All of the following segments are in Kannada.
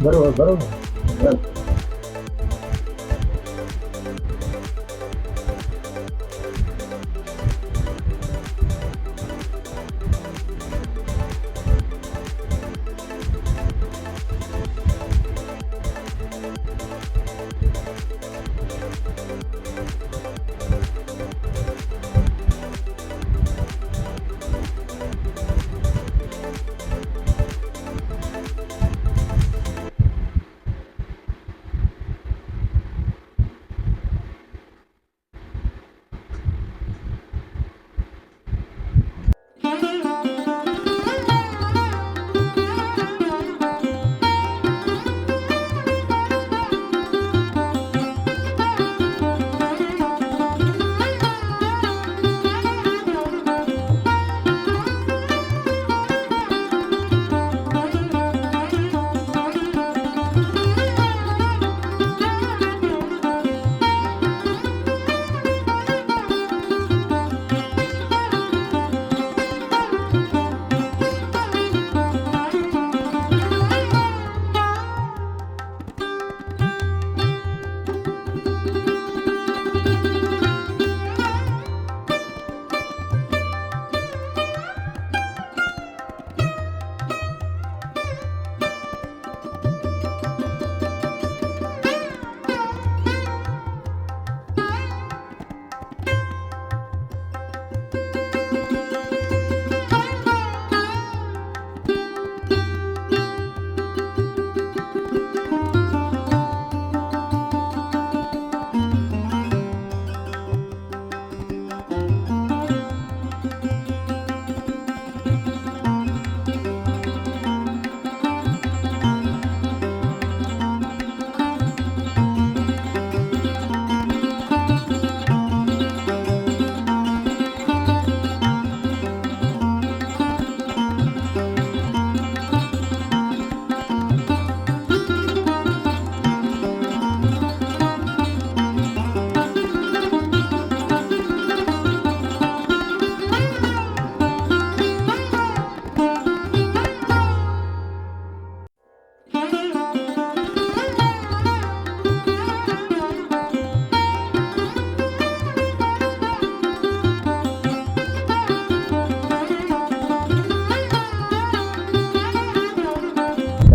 બરોબર બરોબર.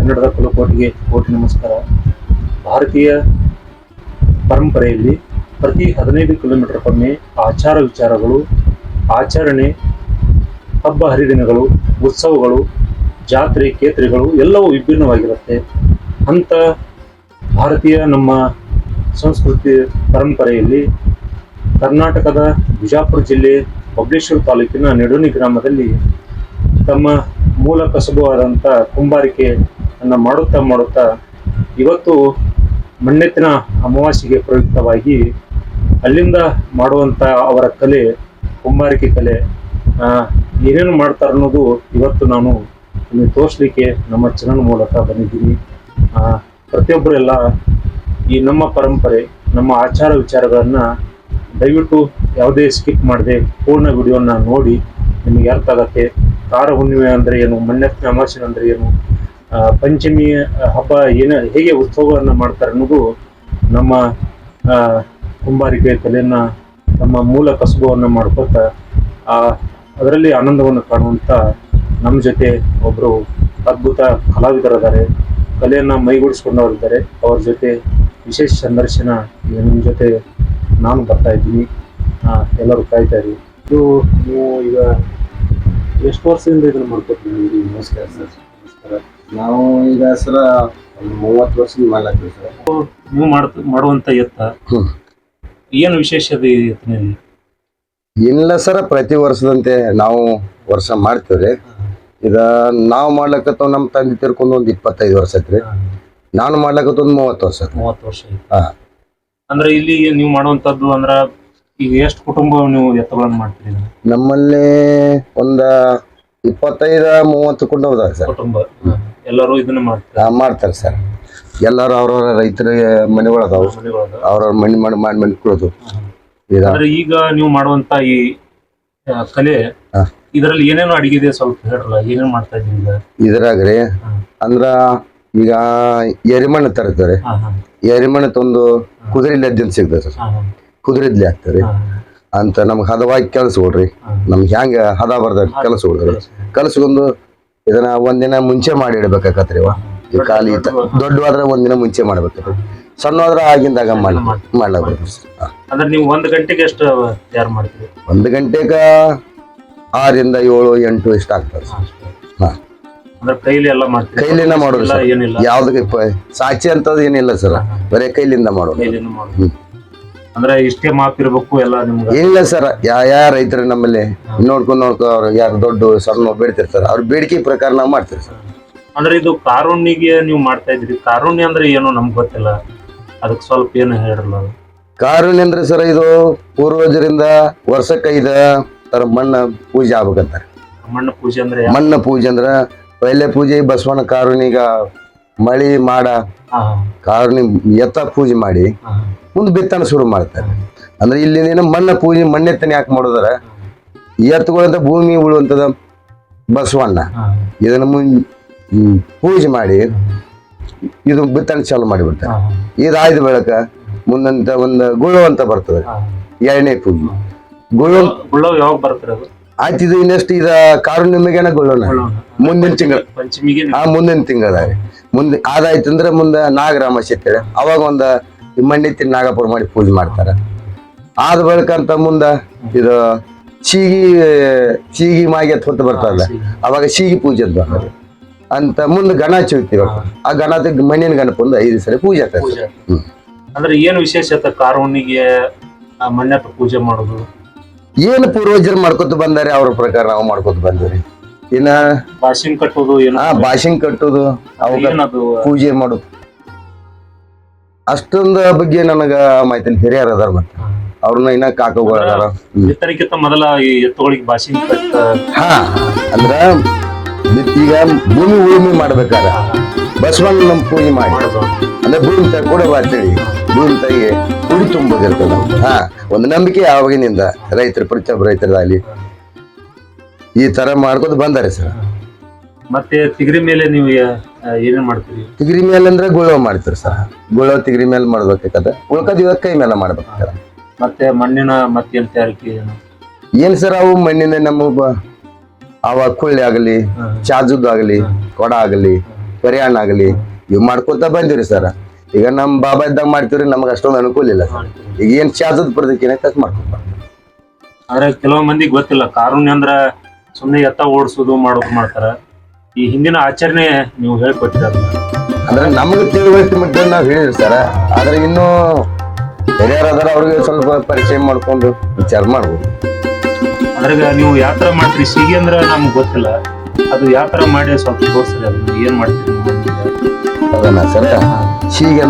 ಕನ್ನಡದ ಕುಲಕೋಟಿಗೆ ಕೋಟಿ ನಮಸ್ಕಾರ. ಭಾರತೀಯ ಪರಂಪರೆಯಲ್ಲಿ ಪ್ರತಿ ಹದಿನೈದು ಕಿಲೋಮೀಟರ್ಗೊಮ್ಮೆ ಆಚಾರ ವಿಚಾರಗಳು, ಆಚರಣೆ, ಹಬ್ಬ ಹರಿದಿನಗಳು, ಉತ್ಸವಗಳು, ಜಾತ್ರೆ, ಕೇತ್ರಿಗಳು ಎಲ್ಲವೂ ವಿಭಿನ್ನವಾಗಿರುತ್ತೆ. ಅಂಥ ಭಾರತೀಯ ನಮ್ಮ ಸಂಸ್ಕೃತಿ ಪರಂಪರೆಯಲ್ಲಿ ಕರ್ನಾಟಕದ ಬಿಜಾಪುರ ಜಿಲ್ಲೆ ಬಬ್ಲೇಶ್ವರ ತಾಲೂಕಿನ ನೆಡೋನಿ ಗ್ರಾಮದಲ್ಲಿ ತಮ್ಮ ಮೂಲ ಕಸಬುವಾದಂಥ ಕುಂಬಾರಿಕೆಯನ್ನು ಮಾಡುತ್ತಾ ಮಾಡುತ್ತಾ ಇವತ್ತು ಮಣ್ಣೆತ್ತಿನ ಅಮಾವಾಸ್ಯೆಗೆ ಪ್ರಯುಕ್ತವಾಗಿ ಅಲ್ಲಿಂದ ಮಾಡುವಂಥ ಅವರ ಕಲೆ, ಕುಂಬಾರಿಕೆ ಕಲೆ ಏನೇನು ಮಾಡ್ತಾರೆ ಅನ್ನೋದು ಇವತ್ತು ನಾನು ನಿಮಗೆ ತೋರಿಸ್ಲಿಕ್ಕೆ ನಮ್ಮ ಚಾನಲ್ ಮೂಲಕ ಬಂದಿದ್ದೀನಿ. ಪ್ರತಿಯೊಬ್ಬರೆಲ್ಲ ಈ ನಮ್ಮ ಪರಂಪರೆ, ನಮ್ಮ ಆಚಾರ ವಿಚಾರಗಳನ್ನು ದಯವಿಟ್ಟು ಯಾವುದೇ ಸ್ಕಿಪ್ ಮಾಡದೆ ಪೂರ್ಣ ವಿಡಿಯೋನ ನೋಡಿ ನಿಮಗೆ ಅರ್ಥ ಆಗತ್ತೆ. ಕಾರ ಹುಣ್ಣಿಮೆ ಅಂದರೆ ಏನು ಮಣ್ಣೆತ್ತಿನ ಅಮಾವಾಸ್ಯೆ ಅಂದರೆ ಏನು ಪಂಚಮಿ ಹಬ್ಬ ಏನ ಹೇಗೆ ಉತ್ಸವವನ್ನು ಮಾಡ್ತಾರೆ ಅನ್ನೋದು ನಮ್ಮ ಕುಂಬಾರಿಕೆ ಕಲೆಯನ್ನು ನಮ್ಮ ಮೂಲ ಕಸುಬವನ್ನು ಮಾಡ್ಕೊತ ಆ, ಅದರಲ್ಲಿ ಆನಂದವನ್ನು ಕಾಣುವಂಥ ನಮ್ಮ ಜೊತೆ ಒಬ್ಬರು ಅದ್ಭುತ ಕಲಾವಿದರಿದ್ದಾರೆ. ಕಲೆಯನ್ನು ಮೈಗೂಡಿಸ್ಕೊಂಡವರಿದ್ದಾರೆ. ಅವ್ರ ಜೊತೆ ವಿಶೇಷ ಸಂದರ್ಶನ ನಿಮ್ಮ ಜೊತೆ ನಾನು ಬರ್ತಾ ಇದ್ದೀನಿ. ಎಲ್ಲರೂ ಕಾಯ್ತಾ ಇರಿ. ಇದು ನೀವು ಈಗ ಎಷ್ಟು ವರ್ಷದಿಂದ ಇದನ್ನು ಮಾಡ್ಕೊತೀನಿ ನಮಸ್ಕಾರ ಸರ್. ನಮಸ್ಕಾರ. ನಾವು ಈಗ ಸರ ಒಂದು ಮೂವತ್ತು ವರ್ಷದ ಮಾಡ್ಲಾಗ್ತೀವಿ ಸರ್. ನೀವು ಮಾಡ್ ಮಾಡುವಂತ ಎತ್ತ ಹ್ಮ್. ಏನು ವಿಶೇಷತೆ ಈ ಎತ್ತಿನಲ್ಲಿ ಇಲ್ಲ ಸರ ಪ್ರತಿ ವರ್ಷದಂತೆ ನಾವು ವರ್ಷ ಮಾಡ್ತೀವ್ರಿ ಇದ ನಾವು ಮಾಡ್ಲಕತ್ತ ನಮ್ಮ ತಂದೆ ತಿರ್ಕೊಂಡು ಒಂದು ಇಪ್ಪತ್ತೈದು ವರ್ಷ ಐತ್ರಿ ನಾನು ಮಾಡ್ಲಕತ್ತ ಒಂದು ಮೂವತ್ತು ವರ್ಷ ಐತ್ರಿ ಮೂವತ್ತು ವರ್ಷ. ಹಾ. ಅಂದ್ರೆ ಇಲ್ಲಿ ನೀವು ಮಾಡುವಂತದ್ದು ಅಂದ್ರ ಈಗ ಎಷ್ಟು ಕುಟುಂಬ ನೀವು ಎತ್ತಗಳನ್ನು ಮಾಡ್ತೀರಿ ಇದನ್ನ? ನಮ್ಮಲ್ಲಿ ಒಂದ ಇಪ್ಪತ್ತೈದ ಮೂವತ್ತು ಕುಟುಂಬ ಅದಾವ ಸರ್. ಕುಟುಂಬ. ಎಲ್ಲರೂ ಇದನ್ನ ಮಾಡ್ತಾರೆ. ಆ, ಮಾಡ್ತಾರೆ ಸರ್. ಎಲ್ಲರೂ ಅವ್ರವ್ರ ರೈತರ ಮನೆಗಳು ಅದಾವು ಮನೆಗಳದ. ಅವ್ರವ್ರ ಮನೆ ಮಾಡಿ ಮಾಡಿ ಮನೆ ಕೊಡೋದು. ಈಗ ಅಂದ್ರೆ ಈಗ ನೀವು ಮಾಡುವಂತ ಈ ಆ, ಕಲೆ ಹಾ. ಇದರಲ್ಲಿ ಏನೇನು ಅಡಿಗೆ ಇದೆ ಸ್ವಲ್ಪ ಹೇಳ್ರಲ್ಲ ಏನೇನು ಮಾಡ್ತಾ ಇದ್ದೀವಿ ಈಗ? ಇದ್ರಾಗ್ರಿ ಹ್ಮ್. ಅಂದ್ರ ಈಗ ಎರಿಮಣ್ಣ ತರ್ತಾರೆ. ಎರಿಮಣ್ಣ ಹಾ. ಎರಿಮಣ್ಣು ತಂದು ಕುದುರೆ ಲದ್ದಿನ ಸಿಗ್ತದೆ ಸರ್. ಹಾ ಹಾ. ಕುದುರೆದ್ಲಿ ಹಾಕ್ತಾರೆ. ಹಾ ಅಂತ ನಮ್ಗೆ ಹದವಾಗಿ ಕೆಲಸ ಕೊಡ್ರಿ. ಹಾ. ನಮ್ಗೆ ಹೆಂಗೆ ಹದ ಬರ್ದ ಕೆಲಸ ಕೊಡ್ರಿ. ಕಲಸ್ಕೊಂಡು ಇದನ್ನ ಒಂದಿನ ಮುಂಚೆ ಮಾಡಿ ಇಡ್ಬೇಕಾಕತ್ರಿ ಈ ಖಾಲಿ ದೊಡ್ಡ ಆದ್ರೆ ಒಂದಿನ ಮುಂಚೆ ಮಾಡ್ಬೇಕತ್ರಿ ಸಣ್ಣವಾದ್ರೆ ಆಗಿಂದಾಗ ಮಾಡಿ ಮಾಡ್ಲಾಗ್ಬೇಕು ಅಂದ್ರೆ ನೀವು ಒಂದ್ ಗಂಟೆಗೆ ಎಷ್ಟು ತಯಾರು ಮಾಡ್ತೀರಿ ಒಂದು ಗಂಟೆಗ ಆರಿಂದ ಏಳು ಎಂಟು ಇಷ್ಟ ಆಗ್ತದೆ ಹಾ, ಸರ್. ಅಂದ್ರೆ ಕೈಲಿ ಎಲ್ಲ ಮಾಡ್ತೀರಿ? ಕೈಲಿಂದ ಮಾಡೋದು ಯಾವ್ದು ಸರ್. ಯಾವ್ದಕ್ಕೆ ಸಾಕ್ಷಿ ಅಂತದ್ ಏನಿಲ್ಲ ಸರ್. ಬರೀ ಕೈಲಿಂದ ಮಾಡೋದು. ಅಂದ್ರೆ ಇಷ್ಟೇ ಮಾಪ್ ಇರಬೇಕು ಎಲ್ಲ ನಿಮ್ಗೆ? ಇಲ್ಲ ಸರ್ ಯಾ ಯಾವ ರೈತರು ನಮ್ಮಲ್ಲಿ ನೋಡ್ಕೊಂಡು ನೋಡ್ಕೊ ಅವ್ರು ಯಾರು ದೊಡ್ಡ ಸಣ್ಣ ಬೇಡ್ತಿರ್ತಾರೆ ಅವ್ರ ಬೇಡಿಕೆ ಪ್ರಕಾರ ನಾವು ಮಾಡ್ತೀವಿ ಸರ್. ಅಂದ್ರೆ ಇದು ಕಾರುಣ್ಯಗೆ ನೀವು ಮಾಡ್ತಾ ಇದ್ರಿ ಕಾರುಣ್ಯ ಅಂದ್ರೆ ಏನು ನಮ್ಗೆ ಗೊತ್ತಿಲ್ಲ. ಅದಕ್ಕೆ ಸ್ವಲ್ಪ ಏನು ಹೇಳಿರಲ್ಲ ಕಾರುಣ್ಯ ಅಂದ್ರೆ ಸರ್ ಇದು ಪೂರ್ವಜರಿಂದ ವರ್ಷಕ್ಕೆ ಐದ ತರ ಮಣ್ಣ ಪೂಜೆ ಆಗ್ಬೇಕಂತಾರೆ. ಮಣ್ಣು ಪೂಜೆ ಅಂದ್ರೆ ಮಣ್ಣ ಪೂಜೆ ಅಂದ್ರೆ ಪೈಲೆ ಪೂಜೆ ಬಸವಣ್ಣ ಕಾರುಣಿಗ ಮಳಿ ಮಾಡ ಕಾರಣ ಎತ್ತ ಪೂಜೆ ಮಾಡಿ ಮುಂದೆ ಬಿತ್ತನ ಶುರು ಮಾಡ್ತಾರೆ. ಅಂದ್ರೆ ಇಲ್ಲಿಂದ ಮಣ್ಣ ಪೂಜೆ ಮಣ್ಣೆತ್ತನ ಯಾಕೆ ಮಾಡೋದಾರ? ಎತ್ತುಗಳಂತ ಭೂಮಿ ಉಳುವಂತದ ಬಸವಣ್ಣ. ಇದನ್ನ ಮುನ್ ಪೂಜೆ ಮಾಡಿ ಇದು ಬಿತ್ತನೆ ಚಾಲು ಮಾಡಿಬಿಡ್ತಾರೆ. ಇದಾಯ್ದ ಬೆಳಕ ಮುಂದಂತ ಒಂದು ಗುಳು ಅಂತ ಬರ್ತದೆ. ಎರಡನೇ ಪೂಜೆ. ಗುಳು ಗುಳ್ಳವ್ ಯಾವಾಗ ಬರ್ತದೆ ಆಯ್ತು ಇದು ಇನ್ನಷ್ಟು ಇದ ಕಾರುಣ್ಯಮಿಗೆನ ಗುಳ್ಳೋಣ. ಮುಂದಿನ ತಿಂಗಳ ಆ ಮುಂದಿನ ತಿಂಗಳದಾಗ. ಮುಂದೆ ಅದಾಯ್ತು ಅಂದ್ರೆ ಮುಂದೆ ನಾಗರಾಮ ಅಂತೇಳಿ ಅವಾಗ ಒಂದ ಮಣ್ಣೆತ್ತಿ ನಾಗಪುರ ಮಾಡಿ ಪೂಜೆ ಮಾಡ್ತಾರೆ. ಆದ ಬಳಿಕ ಅಂತ ಮುಂದ ಇದು ಸೀಗಿ ಸೀಗಿ ಮಾಗಿ ಅಂತ ಹೊತ್ತು ಬರ್ತಲ್ಲ ಅವಾಗ ಸೀಗಿ ಪೂಜೆ ಅಂತ ಬರ್ತದೆ. ಅಂತ ಮುಂದೆ ಗಣ ಚೌತಿ ಆ ಗಣದ ಮಣ್ಣಿನ ಗಣಪ ಒಂದು ಐದು ಸರಿ ಪೂಜೆ ಆಗ್ತದೆ. ಅಂದ್ರೆ ಏನು ವಿಶೇಷತೆ ಕಾರುಣಿಗೆ ಆ ಮಣ್ಣೆತ್ತ ಪೂಜೆ ಮಾಡೋದು? ಏನು ಪೂರ್ವಜರು ಮಾಡ್ಕೊತ ಬಂದಾರೆ ಅವ್ರ ಪ್ರಕಾರ ನಾವು ಮಾಡ್ಕೊತ ಬಂದಿರಿ ಇನ್ನ ಭಾಷಣ ಕಟ್ಟೋದು ಏನೋ ಆ ಭಾಷಣ ಕಟ್ಟೋದು ಅವಾಗ ಏನದು? ಪೂಜೆ ಮಾಡೋದು. ಅಷ್ಟೊಂದು ಬಗ್ಗೆ ನನಗ ಮಾಹಿತಿ ಹಿರಿಯರ್ ಅದಾರ ಮತ್ತೆ. ಅವ್ರನ್ನ ಇನ್ನ ಕಾಕಗಳು ಅದಾರ. ಮೊದಲ ಈ ಎತ್ತುಗಳಿಗೆ ಬಾಸಿಂಗ್ ಕಟ್ಟ ಹಾ ಅಂದ್ರ ಈಗ ಭೂಮಿ ಉಳುಮೆ ಮಾಡ್ಬೇಕಾದ್ರೆ ಬಸವಣ್ಣ ನಮ್ಮ ಪೂಜೆ ಮಾಡಿ. ಅಂದ್ರೆ ಭೂಮಿ ತಾಯಿ ಕೂಡ ಬರ್ತೀವಿ ಭೂಮಿ ತಾಯಿಗೆ ಕುಡಿ ತುಂಬೋದಿರ್ತದ. ಹಾ ಒಂದು ನಂಬಿಕೆ ಆವಾಗಿನಿಂದ ರೈತರು ಪ್ರತಿಯೊಬ್ಬ ರೈತರದಾಗಲಿ. ಈ ತರ ಮಾಡ್ಕೊತ ಬಂದಾರೆ ಸರ್. ಮತ್ತೆ ತಿಗರಿ ಮೇಲೆ ನೀವು ಏನು ಏನೇನ್ ಮಾಡ್ತೀರಿ? ತಿಗರಿ ಮೇಲೆ ಅಂದ್ರೆ ಗುಳವ ಮಾಡ್ತೀರಿ ಸರ್. ಗುಳವ ತಿಗರಿ ಮೇಲೆ ಮಾಡ್ಬೇಕಾಗತ್ತೆ. ಉಳ್ಕದ ಇವಾಗ ಕೈ ಮೇಲೆ ಮಾಡ್ಬೇಕಾಗದ ಮತ್ತೆ ಮಣ್ಣಿನ ಮತ್ತೇನು ತಯಾರಿಕೆ ಏನು? ಸರ್ ಅವು ಮಣ್ಣಿನ ನಮ್ಮ ಅವ ಕುಳ್ಳಿ ಆಗಲಿ ಹ್ಮ್. ಚಾಜುದ್ ಆಗಲಿ ಕೊಡ ಆಗಲಿ ಕರಿಯಾಣ ಆಗಲಿ ಇವ್ ಮಾಡ್ಕೊತ ಬಂದಿರಿ ಸರ್. ಈಗ ನಮ್ಮ ಬಾಬಾ ಇದ್ದಾಗ ಮಾಡ್ತೀವ್ರಿ ನಮ್ಗೆ ಅಷ್ಟೊಂದು ಅನುಕೂಲ ಇಲ್ಲ ಸರ್. ಈಗ ಏನ್ ಚಾಜುದ್ ಏನೇ ಕಟ್ ಮಾಡ್ಕೊತ ಆದ್ರೆ ಕೆಲವು ಮಂದಿಗೆ ಗೊತ್ತಿಲ್ಲ ಕಾರುಣ್ಯ ಅಂದ್ರ ಸುಮ್ನೆ ಎತ್ತ ಓಡಿಸೋದು ಮಾಡೋದು ಮಾಡ್ತಾರ. ಈ ಹಿಂದಿನ ಆಚರಣೆ ನೀವು ಹೇಳ್ಕೊಟ್ಟಿರ ಅಂದ್ರೆ ನಮ್ಗೆ ತಿಳುವಳಿಕೆ ಮಟ್ಟ ನಾವ್ ಹೇಳಿರಿ ಸರ್. ಆದ್ರೆ ಇನ್ನು ಹಿರಿಯರ್ ಅದಾರ ಅವ್ರಿಗೆ ಸ್ವಲ್ಪ ಪರಿಚಯ ಮಾಡ್ಕೊಂಡು ವಿಚಾರ ಮಾಡ್ಬೋದು. ಅದ್ರಾಗ ನೀವು ಯಾವ ತರ ಮಾಡ್ತೀರಿ? ಸಿಗಿ ಅಂದ್ರೆ ನಮ್ಗೆ ಗೊತ್ತಿಲ್ಲ. ಅದು ಯಾವ ತರ ಮಾಡಿ ಸ್ವಲ್ಪ ತೋರಿಸ್ರಿ ಅದನ್ನ. ಏನ್ ಮಾಡ್ತೀರಿ? ಅದನ್ನ ಸರ್ ಹೀಗೆ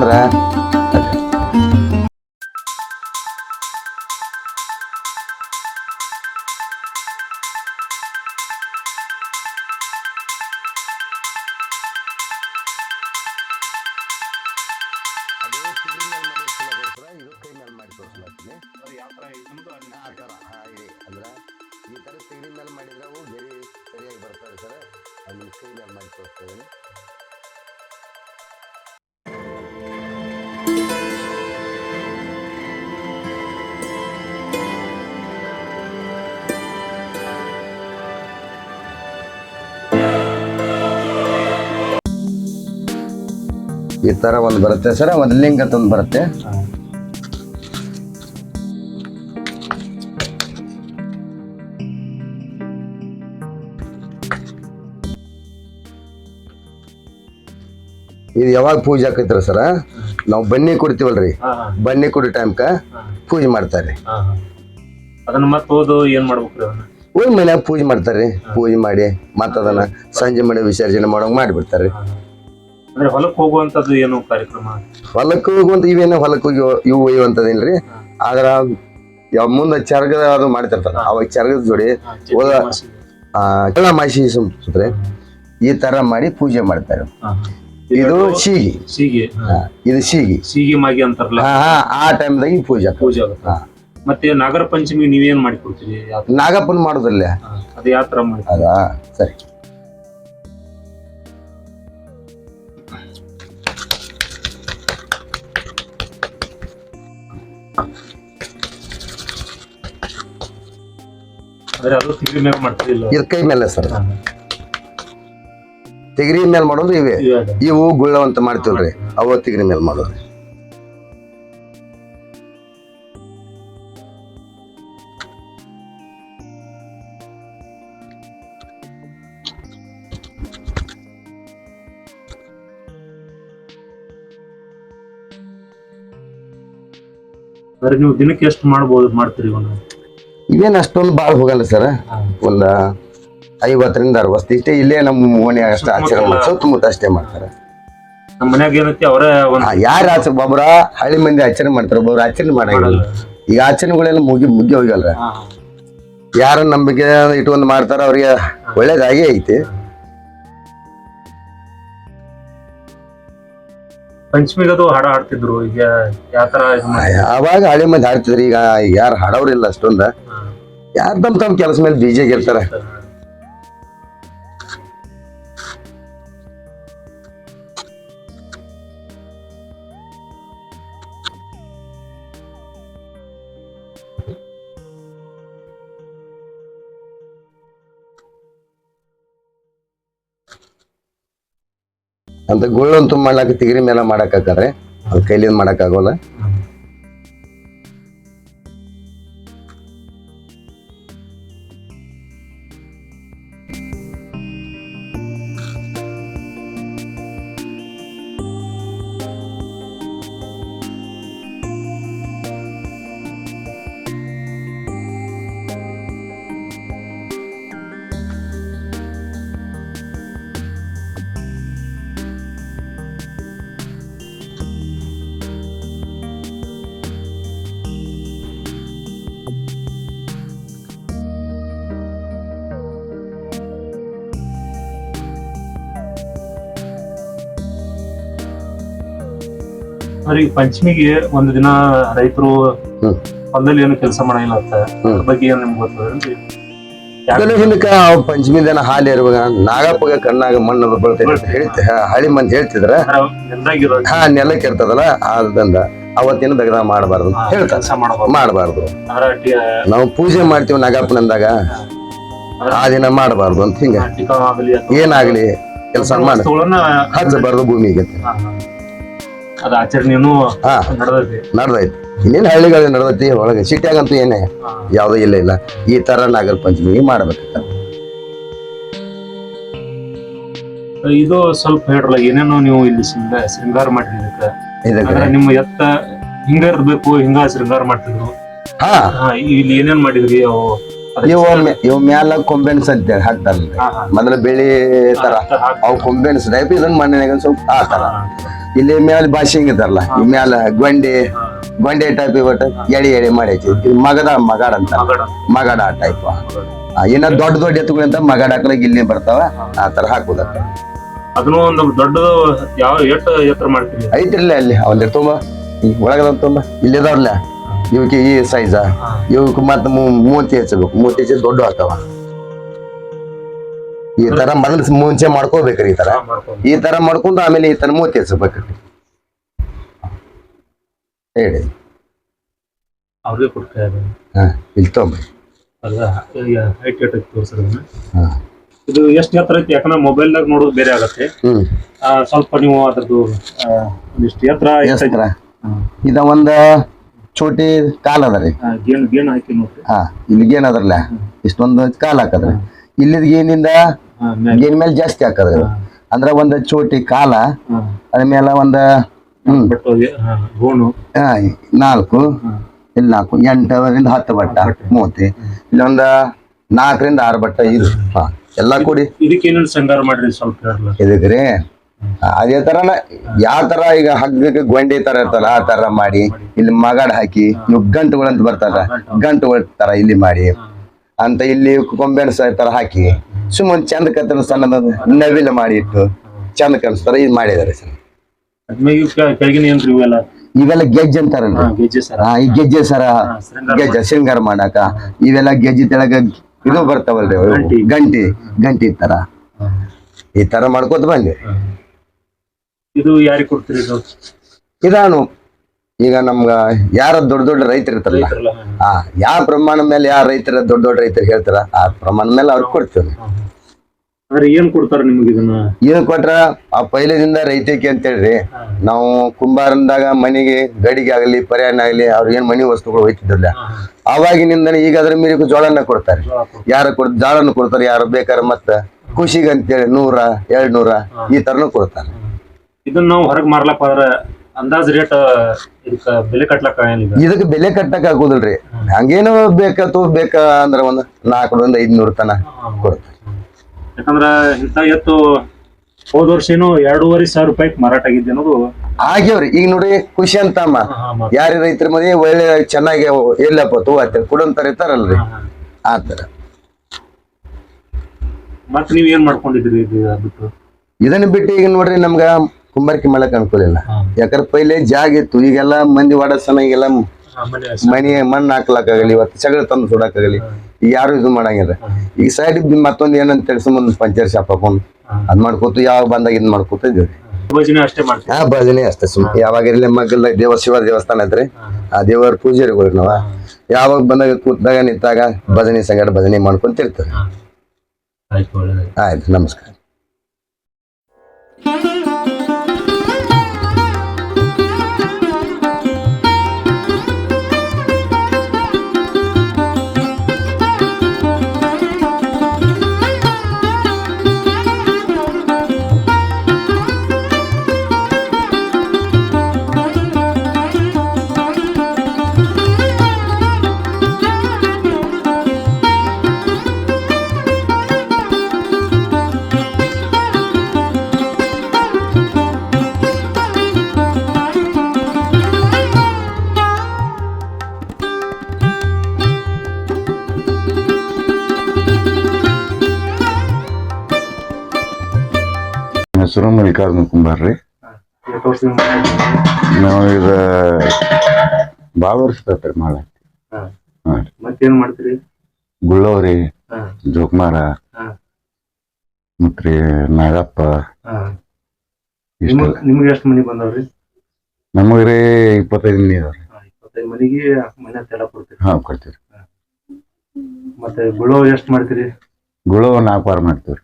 ಅಲ್ಲಿ ಮಾಡಿ ಈ ತರ ಒಂದು ಬರುತ್ತೆ ಸರ್ ಒಂದು ಅಂತ ಒಂದು ಬರುತ್ತೆ. ಇದು ಯಾವಾಗ ಪೂಜೆ ಹಾಕೈತ್ರ ಸರ? ನಾವು ಬನ್ನಿ ಕೊಡ್ತೀವಲ್ರಿ. ಬನ್ನಿ ಕೊಡೋ ಟೈಮ್ಕ ಪೂಜೆ ಮಾಡ್ತಾರೆ. ಅದನ್ನ ಮತ್ತೆ ಓದು ಏನ್ ಹೋಗಿ ಮನ್ಯಾಗ ಪೂಜೆ ಮಾಡ್ತಾರೆ. ಪೂಜೆ ಮಾಡಿ ಮತ್ತೆ ಅದನ್ನ ಸಂಜೆ ಮಾಡಿ ವಿಸರ್ಜನೆ ಮಾಡೋಂಗ್ ಮಾಡಿಬಿಡ್ತಾರೆ. ಅಂದ್ರೆ ಹೋಗುವಂಥದ್ದು ಏನು ಕಾರ್ಯಕ್ರಮ? ಹೊಲಕ್ಕೆ ಹೋಗುವಂತ ಇವೇನೋ ಹೊಲಕ್ಕೆ ಹೋಗಿ ಇವು ಒಯ್ಯುವಂಥದ್ದೇನ್ರಿ? ಆದ್ರ ಯಾವ ಮುಂದೆ ಚರ್ಗದ ಅದು ಮಾಡ್ತಿರ್ತಾರ. ಅವಾಗ ಚರ್ಗದ ಜೋಡಿ ಕೆಳ ಮಾಸಿ. ಸುತ್ರೆ ಈ ತರ ಮಾಡಿ ಪೂಜೆ ಮಾಡ್ತಾರೆ. ಇದು ಸೀಗಿ ಸೀಗೆ ಇದು ಸೀಗಿ ಸೀಗೆ ಮಾಗಿ ಅಂತಾರಲ್ಲ? ಹಾ ಆ ಟೈಮ್ದಾಗ ಪೂಜೆ ಪೂಜಾ ಪೂಜೆ ಆಗುತ್ತೆ ಹಾ. ಮತ್ತೆ ನಾಗರ ಪಂಚಮಿ ನೀವೇನ್ ಮಾಡಿ ಕೊಡ್ತೀರಿ ಯಾವ- ನಾಗಪ್ಪನ್ ಮಾಡುದಿಲ್ಲ. ಅದು ಯಾವ ತರ ಮಾಡಿ? ಅದಾ? ಸರಿ. ಅಂದ್ರೆ ಅದು ತಿಂಗಳ ಮೇಲೆ ಇದು ಕೈ ಮೇಲೆ ಸರ್. ತಿಗರಿ ಮೇಲೆ ಮಾಡೋದು ಇವೆ. ಇವು ಗುಳ್ಳ ಅಂತ ಮಾಡ್ತೀವಲ್ರಿ ಅವ ತಿಗರಿ ಮೇಲೆ ಮಾಡೋದು. ನೀವು ದಿನಕ್ಕೆ ಎಷ್ಟು ಮಾಡ್ಬೋದು ಮಾಡ್ತೀರಿ ಇವನ್ನ? ಇವೇನು ಅಷ್ಟೊಂದು ಭಾಳ ಹೋಗಲ್ಲ ಸರ್. ಒಂದ ಐವತ್ತರಿಂದ ಅರವತ್ತು. ಇಷ್ಟೇ ಇಲ್ಲೇ ನಮ್ಮ ಮನೆ ಅಷ್ಟ ಆಚರಣೆ ಸುತ್ತಮುತ್ತ ಅಷ್ಟೇ ಮಾಡ್ತಾರೆ. ನಮ್ಮ ಮನ್ಯಾಗ ಏನೈತಿ ಅವರೇ ಒಂದ್ ಯಾರು ಆಚರ ಒಬ್ಬರ ಹಳ್ಳಿ ಮಂದಿ ಆಚರಣೆ ಮಾಡ್ತಾರೆ ಒಬ್ಬರು ಆಚರಣೆ ಮಾಡಂಗಿಲ್ಲ. ಈಗ ಆಚರಣೆಗಳೆಲ್ಲ ಮುಗಿ ಮುಗಿ ಹೋಗಲ್ರ ಯಾರ ನಂಬಿಕೆ ಇಟ್ಕೊಂಡು ಮಾಡ್ತಾರ ಅವ್ರಿಗೆ ಒಳ್ಳೇದಾಗಿ ಐತಿ. ಪಂಚಮಿಗದು ಹಾಡ ಹಾಡ್ತಿದ್ರು ಈಗ ಯಾವ ತರ ಅವಾಗ ಹಳೆ ಮಂದಿ ಹಾಡ್ತಿದ್ರಿ ಈಗ ಯಾರು ಹಾಡೋರಿಲ್ಲ ಅಷ್ಟೊಂದ. ಯಾರು ತಮ್ಮ ತಮ್ಮ ಕೆಲಸ ಮೇಲೆ ಬಿಜಿಯಾಗಿ ಅಂತ ಗುಳ್ಳಂತೂ ಮಾಡ್ಲಾಕ ತಿಗರಿ ಮೇಲೆ ಮಾಡಕ್ಕಾಕದ್ರೆ ಅದು ಕೈಲಿಂದ ಮಾಡಕ್ಕಾಗೋಲ್ಲ. ಅಂದ್ರೆ ಈಗ ಪಂಚಮಿಗೆ ಒಂದು ದಿನ ರೈತರು. ಹೊಲದಲ್ಲಿ ಏನು ಕೆಲಸ ಮಾಡಂಗಿಲ್ಲ ಅಂತ. ಅದ್ರ ಬಗ್ಗೆ ಏನ್ ನಿಮ್ಗೆ ಗೊತ್ತದೇನ್ರಿ ಅದನ್ನ ಹಿಂದಕ್ಕ ಅವ್ ಪಂಚಮಿ ದಿನ ಹಾಲು ಇರುವಾಗ ನಾಗಪ್ಪಗ ಕಣ್ಣಾಗ ಮಣ್ಣು ಬೀಳ್ತೈತೆ ಅಂತ ಹೇಳ್ತಿ ಹಾ, ಹಳ್ಳಿ ಮಂದಿ ಹೇಳ್ತಿದ್ರ. ಹಾ ನೆಲಕ್ಕೆ ಇರ್ತದಲ್ಲ ಆದ್ರಿಂದ ಅವತ್ತಿನ ದಗದ ಮಾಡಬಾರ್ದು ಹೇಳ್ತಾರೆ. ಮಾಡಬಾರ್ದು. ನಾವು ಪೂಜೆ ಮಾಡ್ತೀವಿ ನಾಗಪ್ಪನಂದಾಗ ಆ ದಿನ ಮಾಡಬಾರ್ದು ಅಂತ ಹಿಂಗ. ಏನಾಗ್ಲಿ ಕೆಲಸ ಮಾಡಿ ಹಚ್ಚಬಾರ್ದು ಭೂಮಿಗೆ. ಅದ ಆಚರಣೆನೂ ಹಾ. ನಡೆದೈತಿ. ನಡ್ದೈತಿ. ಇನ್ನೇನು ಹಳ್ಳಿಗಳೇ ನಡ್ದೈತಿ ಒಳಗೆ? ಸಿಟಿಯಾಗಂತೂ ಏನೇ? ಯಾವುದೂ ಇಲ್ಲ ಇಲ್ಲ. ಈ ತರ ನಾಗರ ಪಂಚಮಿ ಮಾಡ್ಬೇಕು ಇದು ಸ್ವಲ್ಪ ಹೇಳ್ರಲ್ಲ ಏನೇನೋ ನೀವು ಇಲ್ಲಿ ಶೃಂಗ- ಶೃಂಗಾರ ಮಾಡಿರಿ ಇದಕ್ಕ. ಇದಕ್ಕೆ? ಅಂದ್ರೆ ನಿಮ್ಮ ಎತ್ತ ಹಿಂಗ ಇರ್ಬೇಕು ಹಿಂಗ ಶೃಂಗಾರ ಮಾಡ್ತಿದ್ರು. ಹಾ. ಹಾ, ಇಲ್ಲಿ ಏನೇನ್ ಮಾಡಿದ್ರಿ ಅವು? ಅದಕ್ಕೆ ಇವ ಮೆ- ಇವ್ ಮ್ಯಾಲ ಕೊಂಬೆನ್ಸ್ ಅಂತ ಹಾಕ್ತಾರಲ್ರಿ ಹಾ, ಹಾ. ಮೊದಲ ಬೆಳಿ ತರ. ಅವು ಕೊಂಬೆನ್ಸ್ ಟೈಪ್ ಇದನ್ನ ಮಣ್ಣಿನಾಗ ಒಂದ್ ಸ್ವಲ್ಪ ಆ ತರ. ಹಾ, ಇಲ್ಲಿ ಮ್ಯಾಲ ಭಾಷೆ ಹಿಂಗಿದಾರಲ್ಲ ಈ ಮ್ಯಾಲ ಗೊಂಡೆ. ಗೊಂಡೆ ಟೈಪ್ ಇವತ್ತು ಎಳೆ ಎಳೆ ಮಾಡೈತಿ ಇದು ಮಗದ ಮಗಾಡ ಅಂತ ಮಗಡ. ಟೈಪ್ ಇನ್ನ ದೊಡ್ಡ ದೊಡ್ಡ ಎತ್ತುಗಳಿಂದ ಮಗಾಡ ಹಾಕ್ಲಿಕ್ಕೆ ಇಲ್ಲಿ ಬರ್ತಾವ. ಆ ತರ ಹಾಕುದಕ್ಕ ಅದನ್ನು ಒಂದು ದೊಡ್ಡದು ಯಾವ ಎಷ್ಟು ಎತ್ತರ ಮಾಡ್ತೀವಿ ಐತಿರ್ಲಿ ಅಲ್ಲಿ. ಅವಲ್ಲಿ ತುಂಬ ಒಳಗದ ತುಂಬ ಇಲ್ಲಿದಾವ್ರಲ್ಲ ಇವಕ್ಕೆ ಈ ಸೈಜ ಇವಕ್ಕೆ ಮತ್ತೆ ಮೂತಿ ಹೆಚ್ಚಬೇಕು ಮೂತಿ ಹೆಚ್ಚು ದೊಡ್ಡ ಆಗ್ತಾವ. ಈ ತರ ಮೊದಲು ಮುಂಚೆ ಮಾಡ್ಕೋಬೇಕ್ರಿ ಈ ತರ. ಈ ತರ ಮಾಡ್ಕೊಂಡು ಆಮೇಲೆ ಈ ತರ ಮೂತಿ ಹಚ್ಚಬೇಕ್ರಿ ಹೇಳಿ. ಅವ್ರಿಗೆ ಕೊಡ್ತಾ ಹಾ ಇಲ್ಲಿ ತೊಗೊಂಬ್ರಿ ಹೈಟ್ ಹಾ. ಇದು ಎಷ್ಟು ಎತ್ತರ ಐತಿ? ಯಾಕಂದ್ರೆ ಮೊಬೈಲ್ದಾಗ ನೋಡೋದು ಬೇರೆ ಆಗತ್ತೆ. ಸ್ವಲ್ಪ ನೀವು ಅದ್ರದ್ದು ಒಂದಿಷ್ಟು ಎತ್ತರ ಎಷ್ಟೈತಿ ಎಸ್ತರ ಇದ ಒಂದ ಚೋಟಿ ಕಾಲ್ ಅದರಿ ಗೇನ್ ಗೇಣು ಹಾಕಿ ನೋಡ್ರಿ. ಹಾ ಇಲ್ಲಿಗೆ ಅದರಲ್ಲ. ಇಷ್ಟೊಂದು ಕಾಲ್ ಹಾಕದ್ರಿ. ಇಲ್ಲಿದ್ ಗೇನಿಂದ. ಗೇನ್ ಮೇಲೆ. ಜಾಸ್ತಿ ಹಾಕದ್ರಿ ಅದು. ಅಂದ್ರ ಒಂದ್ ಚೋಟಿ ಕಾಲ ಅದ ಅದ್ರ ಮೇಲೆ ಒಂದ್ ನಾಲ್ಕು. ಇಲ್ಲಿ ನಾಲ್ಕು ಎಂಟರಿಂದ ಹತ್ತು ಬಟ್ಟ ಮೂವತ್ತಿ. ಇಲ್ಲೊಂದ ನಾಲ್ಕರಿಂದ ಆರು ಬಟ್ಟ ಇದು ಹಾ. ಎಲ್ಲಾ ಕೂಡಿ. ಸ್ವಲ್ಪ ಇದಕ್ರಿ ಅದೇ ತರ ಯಾವ ತರ ಈಗ ಹಗ್ಗಕ್ಕೆ ಗೊಂಡಿ ತರ ಇರ್ತಲ್ಲ ಆ ತರ ಮಾಡಿ ಇಲ್ಲಿ ಮಗಾಡ್ ಹಾಕಿ ಇವ್ ಗಂಟುಗಳಂತ ಬರ್ತಾರ ಗಂಟುಗಳ ತರ ಇಲ್ಲಿ ಮಾಡಿ. ಅಂತ ಇಲ್ಲಿ ಕೊಂಬೆನ ತರ ಹಾಕಿ ಸುಮ್ಮನೆ ಚಂದ ಕತ್ತನ ಸಣ್ಣದ ನವಿಲು ಮಾಡಿ ಇಟ್ಟು ಚಂದ ಕನ್ಸ್ತಾರ ಇದು ಮಾಡಿದ್ದಾರೆ ಸರ್. ಇವೆಲ್ಲ? ಗೆಜ್ಜೆ ಅಂತಾರ ಈ ಗೆಜ್ಜೆ ಸರ ಗೆಜ್ಜೆ ಶೃಂಗಾರ ಮಾಡಾಕ. ಇವೆಲ್ಲ ಗೆಜ್ಜೆ ತೆಳಗ ಇದು ಬರ್ತಾವಲ್ರಿ ಗಂಟಿ. ಗಂಟಿ ಗಂಟಿ ತರ. ಈ ತರ ಮಾಡ್ಕೋತ ಬಂದೆ. ಇದು ಯಾರಿಗೆ ಕೊಡ್ತೀರಿ ಇದು? ಇದಾನು ಈಗ ನಮ್ಗ ಯಾರ ದೊಡ್ಡ ದೊಡ್ಡ ರೈತರು ಇರ್ತಾರಲ್ಲ ರೈತರಲ್ಲ? ಆ ಯಾವ ಪ್ರಮಾಣ ಮೇಲೆ ಯಾವ ರೈತರ ದೊಡ್ಡ ದೊಡ್ಡ ರೈತರು ಹೇಳ್ತಾರ ಆ ಪ್ರಮಾಣ ಮೇಲೆ ಅವ್ರಿಗೆ ಕೊಡ್ತೇವೆ. ಏನ್ ಕೊಡ್ತಾರ ನಿಮ್ಗೆ ಇದನ್ನ? ಏನ್ ಕೊಟ್ರ ಆ ಪೈಲದಿಂದ ರೈತಕ್ಕೆ ಅಂತ ಹೇಳ್ರಿ ನಾವು ಕುಂಬಾರಂದಾಗ ಮನೆಗೆ ಗಡಿಗೆ ಆಗಲಿ ಪರ್ಯಾಣ ಆಗಲಿ ಅವ್ರ ಏನ್ ಮನಿ ವಸ್ತುಗಳು ಹೋಯ್ತಿದ್ರಲ್ಲ. ಅವಾಗಿನಿಂದ ಈಗ ಅದ್ರ ಮೇಲೆ ಜೋಳನ ಕೊಡ್ತಾರೆ. ಯಾರ ಕೊಡ್ ಜೋಳನ ಕೊಡ್ತಾರೆ ಯಾರು ಬೇಕಾರ ಮತ್ತ ಖುಷಿಗಂತೇಳಿ ನೂರ ಎರಡ್ ನೂರ ಈ ತರನು ಕೊಡ್ತಾರೆ. ಇದನ್ನ ನಾವು ಹೊರಗೆ ಮಾರ್ಲಕ್ ಹೋದ್ರ ಅಂದಾಜ್ ರೇಟ್ ಇದಕ್ಕ ಬೆಲೆ ಕಟ್ಲಕ್ಕ ಏನಿಲ್ಲ. ಇದಕ್ಕೆ ಬೆಲೆ ಕಟ್ಟಕ್ ಆಗುದಿಲ್ರಿ. ಹಂಗೇನು ತೋ ಬೇಕಾ ಅಂದ್ರ ಒಂದ್ ನಾಲ್ಕರಿಂದ ಐದ್ನೂರು ತನ ಕೊಡ್ತಾರೆ ಯಾಕಂದ್ರ ಇಂಥ ಎತ್ತು ಹೋದ ವರ್ಷ ಏನು ಎರಡೂವರೆ ಸಾವಿರ ರೂಪಾಯಿ ಮಾರಾಟ ಆಗಿದ್ದೆ ಅನ್ನೋದು. ಆಗ್ಯಾವ್ರಿ. ಈಗ ನೋಡಿ ಖುಷಿ ಅಂತಮ್ಮ ಯಾರ ರೈತರ ಮನೆ ಒಳ್ಳೆ ಚೆನ್ನಾಗಿ ಎಲ್ಲಪ್ಪ ತೂ ಅಂತೇಳಿ ಕೊಡಂತಾರ ಇರ್ತಾರಲ್ರಿ. ಆತರ ಮತ್ ನೀವ್ ಏನ್ ಮಾಡ್ಕೊಂಡಿದ್ರಿ ಇದನ್ನ ಬಿಟ್ಟು ಈಗ ನೋಡ್ರಿ ನಮ್ಗ ಕುಂಬಾರಿಕೆ ಮಾಡಕ್ ಅನುಕೂಲ ಇಲ್ಲ. ಯಾಕಂದ್ರೆ ಪೈಲೆ ಜಾಗ ಇತ್ತು. ಈಗೆಲ್ಲ ಮಂದಿ ವಾಡಸನ ಈಗೆಲ್ಲ ಮನಿ ಮಣ್ಣು ಆಗಲಿ ಇವತ್ತು ಸಗಳ ತಂದು ಆಗಲಿ ಈಗ ಯಾರು ಇದು ಮಾಡಂಗಿಲ್ಲ. ಈಗ ಸೈಡ್ ಮತ್ತೊಂದು ಏನಂತ ತಿಳಿಸ್ ಮುಂದೆ ಪಂಚರ್ ಶಾಪ್ ಹಾಕೊಂಡು ಅದ್ ಮಾಡ್ಕೊತು ಯಾವಾಗ ಬಂದಾಗ ಇದ್ ಮಾಡ್ಕೊತ ಇದ್ದೀವಿ ಹಾ. ಅಷ್ಟೇ ಮಾಡ್ತೀವಿ ಆ ಭಜನೆ ಅಷ್ಟೇ ಸುಮ್ ಯಾವಾಗ ಇರ್ಲಿ ಮಗಲ್ದಾಗ ದೇವ ಶಿವ ದೇವಸ್ಥಾನ ಐತ್ರಿ ಆ ದೇವರ ಪೂಜಾರಿಗಳು ನಾವ ಯಾವಾಗ ಬಂದಾಗ ಕೂತಾಗ ನಿಂತಾಗ ಭಜನೆ ಸಂಗಡ ಭಜನೆ ಮಾಡ್ಕೊಂತಿರ್ತಾರೆ ಆಯ್ತು ನಮಸ್ಕಾರ ಆಯ್ತು ನಮಸ್ಕಾರ. ಮಲ್ಲಿಕಾರ್ಜುನ ಕುಂಬಾರ್ ರೀ. ಎಷ್ಟು ವರ್ಷದಿಂದ ಮಾಡ್ತೀರಿ? ನಾವು ಈಗ ಭಾಳ ವರ್ಷ ಆತ್ರಿ ಮಾಡ. ಹಾ. ಹಾ. ಮತ್ತೇನ್ ಮಾಡ್ತೀರಿ? ಗುಳ್ಳೋರಿ ಜೋಕ್ಮಾರ. ಮತ್ರಿ ನಾಗಪ್ಪ. ನಿಮಗ್ ಎಷ್ಟು ಮನಿ ಬಂದವ್ರಿ? ನಮಗ್ರಿ ಇಪ್ಪತ್ತೈದು ಮನಿ ಅದಾವ್ರಿ. ಇಪ್ಪತ್ತೈದು ಮನಿಗೆ ಮನೆ ಎಲ್ಲ ಕೊಡ್ತೀರಿ. ಹಾ ಕೊಡ್ತೀರಿ ಮತ್ತೆ ಗುಳೋ ಎಷ್ಟು ಮಾಡ್ತೀರಿ? ಗುಳೋ ನಾಲ್ಕು ವಾರ ಮಾಡ್ತೀವ್ರಿ.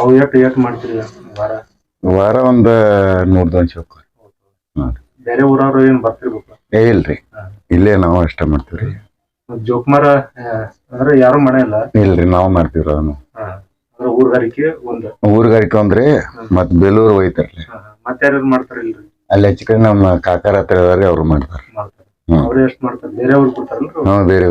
ಅವು ಎಷ್ಟು ಎಷ್ಟು ಮಾಡ್ತೀರಿ ವಾರ? ವಾರ ಒಂದ ನೂರ್ ದೊಂದ್ ಚೌಕ. ಬೇರೆ ಊರವ್ರು ಏನ್ ಬರ್ತಿರ್ಬೇಕು? ಏ ಇಲ್ರಿ. ಇಲ್ಲೇ ನಾವು ಅಷ್ಟ ಮಾಡ್ತೀವ್ರಿ. ಮತ್ತ್ ಜೋಕುಮಾರ ಅಂದ್ರೆ ಯಾರು ಇಲ್ಲ ಇಲ್ರಿ ನಾವು ಮಾಡ್ತೀವ್ರಿ ಅದನ್ನು ಹಾ. ಅಂದ್ರೆ ಊರ್ಗಾರಿಕೆ ಒಂದು? ಊರ್ಗಾರಿಕೆ ಅಂದ್ರಿ ಮತ್ ಬೇಲೂರು ಒಯ್ತಾರ್ರಿ. ಮತ್ತೆ ಯಾರು ಮಾಡ್ತಾರೆ ಇಲ್ರಿ? ಅಲ್ಲಿ ಹೆಚ್ಚು ಕಡೆ ನಮ್ಮ ಕಾಕಾರ ಹತ್ರ ಅವ್ರು ಮಾಡ್ತಾರ. ಅವ್ರು ಎಷ್ಟು ಮಾಡ್ತಾರೆ? ಬೇರೆ ಊರು ಕೊಡ್ತಾರಲ್ರಿ ನಾವು ಬೇರೆ